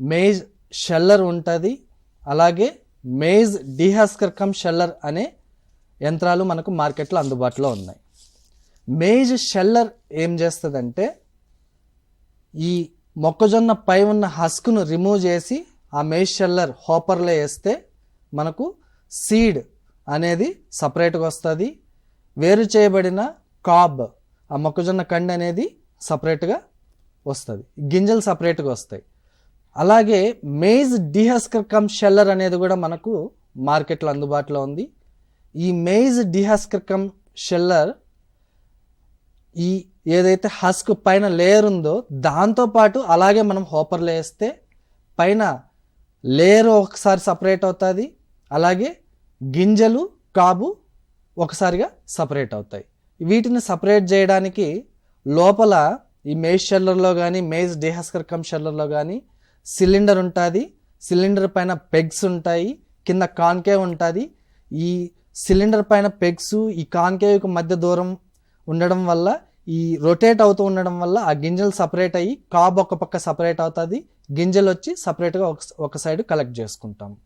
Maze sheller ఉంటుంది. అలాగే maze డిహాస్కర్ come sheller అనే యంత్రాలు మనకు మార్కెట్లో అందుబాటులో ఉన్నాయి. మేజ్ షెల్లర్ ఏం చేస్తుందంటే ఈ మొక్కజొన్న పై ఉన్న హస్క్ను రిమూవ్ చేసి ఆ మేజ్ షెల్లర్ హోపర్లో వేస్తే మనకు సీడ్ అనేది సపరేట్గా వస్తుంది. వేరు చేయబడిన కాబ్ ఆ మొక్కజొన్న కండి అనేది సపరేట్గా వస్తుంది. గింజలు సపరేట్గా వస్తాయి. అలాగే మేజ్ డిహస్కర్ కమ్ షెల్లర్ అనేది కూడా మనకు మార్కెట్లో అందుబాటులో ఉంది. ఈ మేజ్ డిహస్కర్ కమ్ షెల్లర్ ఈ ఏదైతే హస్క్ పైన లేయర్ ఉందో దాంతోపాటు అలాగే మనం హోపర్లో వేస్తే పైన లేయర్ ఒకసారి సపరేట్ అవుతుంది. అలాగే గింజలు కాబు ఒకసారిగా సపరేట్ అవుతాయి. వీటిని సపరేట్ చేయడానికి లోపల ఈ మేజ్ షెల్లర్లో కానీ మేజ్ డిహస్కర్ కమ్ షెల్లర్లో కానీ సిలిండర్ ఉంటుంది సిలిండర్ పైన పెగ్స్ ఉంటాయి కింద కాన్కేవ్ ఉంటుంది. ఈ సిలిండర్ పైన పెగ్స్ ఈ కాన్కేవ్కి మధ్య దూరం ఉండడం వల్ల ఈ రొటేట్ అవుతూ ఉండడం వల్ల ఆ గింజలు సపరేట్ అయ్యి కాబ్ ఒక పక్క సపరేట్ అవుతుంది. గింజలు వచ్చి సపరేట్గా ఒక ఒక సైడ్ కలెక్ట్ చేసుకుంటాం.